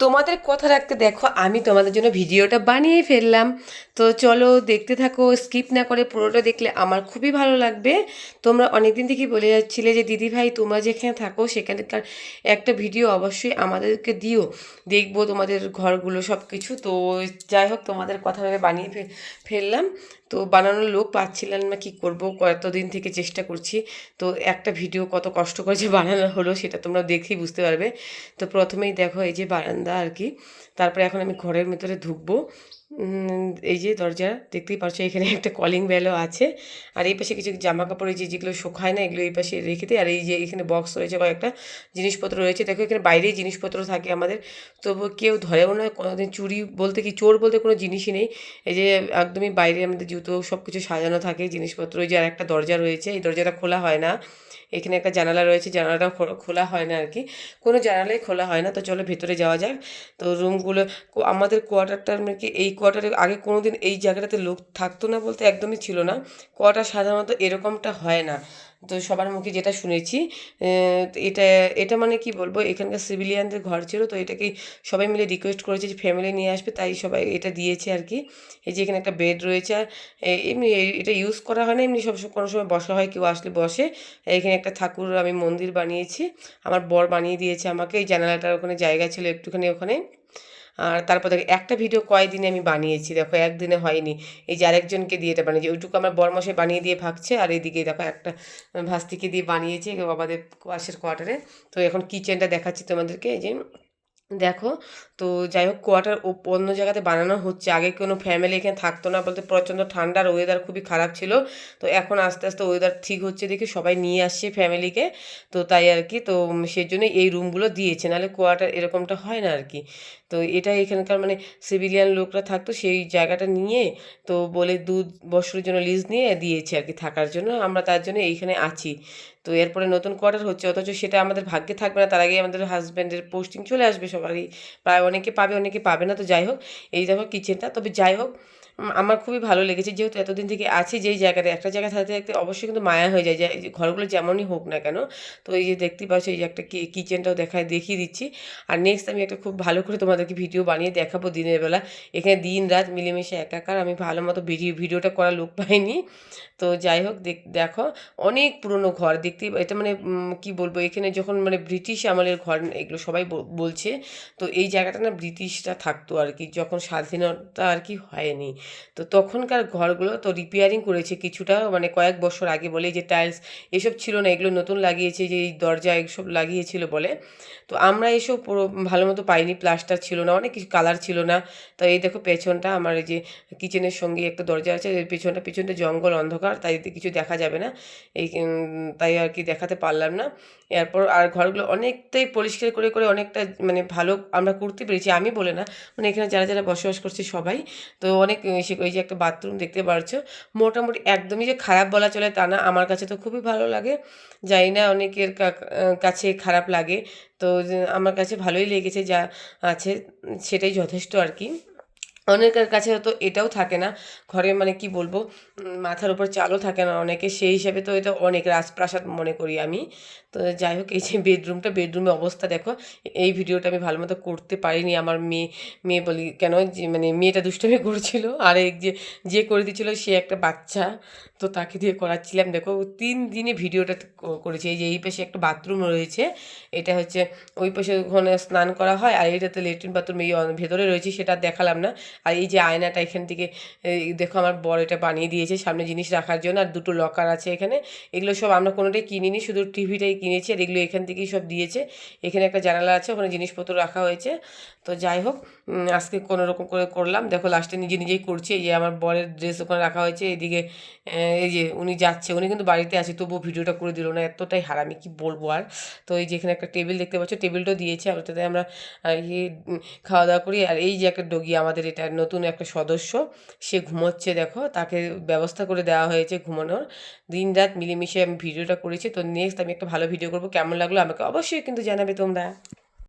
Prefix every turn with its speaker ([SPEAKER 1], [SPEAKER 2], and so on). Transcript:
[SPEAKER 1] তোমাদের কথা রাখতে দেখো, আমি তোমাদের জন্য ভিডিওটা বানিয়ে ফেললাম। তো চলো দেখতে থাকো স্কিপ না করে পুরোটা দেখলে আমার খুবই ভালো লাগবে। তোমরা অনেকদিন থেকেই বলে যাচ্ছিলে যে, দিদি ভাই, তোমরা যেখানে থাকো, সেখানকার একটা ভিডিও অবশ্যই আমাদেরকে দিও। দেখব তোমাদের ঘরগুলো সব কিছু তো যাই হোক, তোমাদের কথা বানিয়ে ফেললাম। তো বানানোর লোক পাচ্ছিলেন না, কি করব? কতদিন থেকে চেষ্টা করছি। তো একটা ভিডিও কত কষ্ট করে যে বানানো হলো, সেটা তোমরা দেখেই বুঝতে পারবে। তো প্রথমেই দেখো এই যে বারান্দা আর কি। তারপরে এখন আমি ঘরের ভিতরে ঢুকবো। এই যে দরজা দেখতেই পাচ্ছ এখানে একটা কলিং বেলও আছে। আর এই পাশে কিছু জামা কাপড় এই যে যেগুলো শুকায় না, এগুলো এই পাশে রেখে দিই। আর এই যে এখানে বক্স রয়েছে, কয়েকটা জিনিসপত্র রয়েছে। দেখো, এখানে বাইরেই জিনিসপত্র থাকে আমাদের। তবু কেউ ধরেও না, কোনোদিন চুরি বলতে কি, চোর বলতে কোনো জিনিসই নেই। এই যে একদমই বাইরে আমাদের জুতো সব কিছু সাজানো থাকে, জিনিসপত্র। ওই যে আর একটা দরজা রয়েছে, এই দরজাটা খোলা হয় না। এখানে একটা জানালা রয়েছে জানালাটা খোলা হয় না আর কি কোনো জানালাই খোলা হয় না, তো চলো ভেতরে যাওয়া যাক। তো রুমগুলো আমাদের কোয়ার্টারটা মানে কি এই কোয়ার্টারে আগে কোনো দিন এই জায়গাটাতে লোক থাকতো না বলতে একদমই ছিল না। কোয়ার্টার সাধারণত এরকমটা হয় না। তো সবার মুখে যেটা শুনেছি এটা এটা মানে কি বলব, এখানকার সিভিলিয়ানদের ঘর ছিল, তো এটাকে সবাই মিলে রিকোয়েস্ট করেছে যে ফ্যামিলি নিয়ে আসবে, তাই সবাই এটা দিয়েছে আর কি। এই যে এখানে একটা বেড রয়েছে, আর এমনি এটা ইউজ করা হয় না, এমনি সব কোনো সময় বসা হয়, কেউ আসলে বসে। এখানে একটা ঠাকুর আমি মন্দির বানিয়েছি, আমার বর বানিয়ে দিয়েছে আমাকে, এই জানালাটার ওখানে জায়গা ছিল একটুখানি ওখানে। আর তারপর দেখো, একটা ভিডিও কয়দিনে আমি বানিয়েছি? দেখো, একদিনে হয়নি। এই যে আরেকজনকে দিয়ে এটা বানিয়েছি। ওইটুকু আমার বরমশাই বানিয়ে দিয়ে ভাগছে। আর এইদিকে দেখো, একটা ভাস্তিকে দিয়ে বানিয়েছি আমাদের পাশের কোয়ার্টারে তো এখন কিচেনটা দেখাচ্ছি তোমাদেরকে। এই যে, দেখো, তো যাই হোক কোয়ার্টার অন্য জায়গাতে বানানো হচ্ছে। আগে কোনো ফ্যামিলি এখানে থাকতো না বলতে প্রচণ্ড ঠান্ডার ওয়েদার খুবই খারাপ ছিল। তো এখন আস্তে আস্তে ওয়েদার ঠিক হচ্ছে দেখে সবাই নিয়ে আসছে ফ্যামিলিকে তো তাই আর কি, তো সেই জন্য এই রুমগুলো দিয়েছে। নাহলে কোয়ার্টার এরকমটা হয় না আর কি। তো এটা এখানকার মানে সিভিলিয়ান লোকরা থাকতো সেই জায়গাটা নিয়ে তো বলে দু বছরের জন্য লিজ নিয়ে দিয়েছে আর কি থাকার জন্য, আমরা তার জন্য এইখানে আছি। তো এরপরে নতুন কোয়ার্টার হচ্ছে, অথচ সেটা আমাদের ভাগ্যে থাকবে না, তার আগে আমাদের হাজব্যান্ডের পোস্টিং চলে আসবে সবারই। প্রায় অনেকে পাবে অনেকে পাবে না, তো যাই হোক, এই দেখো কিচেনটা তবে যাই হোক আমার খুবই ভালো লেগেছে। যেহেতু এতদিন থেকে আছি যেই জায়গাতে, একটা জায়গায় থাকতে থাকতে অবশ্যই কিন্তু মায়া হয়ে যায়। ঘরগুলো যেমনই হোক না কেন, তো এই যে দেখতে পাচ্ছ, এই যে একটা কিচেনটাও দেখায়, দেখিয়ে দিচ্ছি। আর নেক্সট আমি একটা খুব ভালো করে তোমাদেরকে ভিডিও বানিয়ে দেখাবো দিনের বেলা। এখানে দিন রাত মিলেমিশে একাকার, আমি ভালো মতো ভিডিও ভিডিওটা করার লোক পাইনি। তো যাই হোক, দেখ অনেক পুরনো ঘর দেখতে এটা মানে কি বলব, এখানে যখন মানে ব্রিটিশ আমলের ঘর, এগুলো সবাই বলছে, তো এই জায়গাটা না ব্রিটিশরা থাকতো আর কি যখন স্বাধীনতা আর কি হয়নি। তো তখনকার ঘরগুলো তো রিপেয়ারিং করেছে কিছুটা মানে কয়েক বছর আগে বলে যে টাইলস এসব ছিল না, এগুলো নতুন লাগিয়েছে, যে এই দরজা এসব লাগিয়েছিল বলে। তো আমরা এসব পুরো ভালো মতো পাইনি প্লাস্টার ছিল না, অনেক কিছু কালার ছিল না। তো এই দেখো পেছনটা আমার এই যে কিচেনের সঙ্গে একটা দরজা আছে, এর পেছনটা পেছনটা জঙ্গল অন্ধকার, তাই কিছু দেখা যাবে না। এই তাই আর কি দেখাতে পারলাম না। এরপর আর ঘরগুলো অনেকটাই পরিষ্কার করে করে অনেকটা মানে ভালো আমরা করতে পেরেছি, আমি বলে না মানে এখানে যারা যারা বসবাস করছে সবাই। তো অনেক এ, সে ওই যে একটা বাথরুম দেখতে পারছ। মোটামুটি একদমই যে খারাপ বলা চলে তা না আমার কাছে তো খুবই ভালো লাগে। জানি না অনেকের কাছে খারাপ লাগে। তো আমার কাছে ভালোই লেগেছে যা আছে সেটাই যথেষ্ট আর কি। অনেকের কাছে তো এটাও থাকে না। ঘরে মানে কি বলব? মাথার উপর চালও থাকে না অনেকে। সেই হিসাবে তো এটা অনেক রাজপ্রাসাদ মনে করি আমি। তো যাই হোক, এই যে বেডরুমটা বেডরুমের অবস্থা দেখো। এই ভিডিওটা আমি ভালো মতো করতে পারিনি আমার মেয়ে। মেয়ে বলি, কেন যে মানে মেয়েটা দুষ্টামি করছিল। আর এই যে যে করে দিয়েছিল সে একটা বাচ্চা। তো তাকে দিয়ে করাচ্ছিলাম। দেখো, তিন দিনে ভিডিওটা করেছি। এই যে, এই পাশে একটা বাথরুম রয়েছে। এটা হচ্ছে, ওই পাশে ওখানে স্নান করা হয়। আর এইটাতে লেট্রিন বাথরুম এই ভেতরে রয়েছে, সেটা দেখালাম না। আর এই যে আয়নাটা এখান থেকে দেখো আমার বর এটা বানিয়ে দিয়েছে সামনে জিনিস রাখার জন্য, আর দুটো লকার আছে এখানে। এগুলো সব আমরা কোনোটাই কিনিনি, শুধু টিভিটাই কিনেছি আর এগুলো এখান থেকেই সব দিয়েছে। এখানে একটা জানালা আছে, ওখানে জিনিসপত্র রাখা হয়েছে। তো যাই হোক আজকে কোনো রকম করে করলাম। দেখো লাস্টে নিজে নিজেই করছি, এই যে আমার বরের ড্রেস ওখানে রাখা হয়েছে, এদিকে এই যে উনি যাচ্ছে, উনি কিন্তু বাড়িতে আছে, তবুও ভিডিওটা করে দিল না, এতটাই হারামি, কি বলব আর। তো এই যে এখানে একটা টেবিল দেখতে পাচ্ছ টেবিলটাও দিয়েছে, ওটাতে আমরা ইয়ে খাওয়া দাওয়া করি। আর এই যে একটা ডগি আমাদের এটা নতুন একটা সদস্য, সে ঘুমোচ্ছে দেখো, তাকে ব্যবস্থা করে দেওয়া হয়েছে ঘুমানোর। দিন রাত মিলেমিশে আমি ভিডিওটা করেছি, তো নেক্সট আমি একটা ভালো ভিডিও করব। কেমন লাগল আমাকে অবশ্যই কিন্তু জানাবে তোমরা।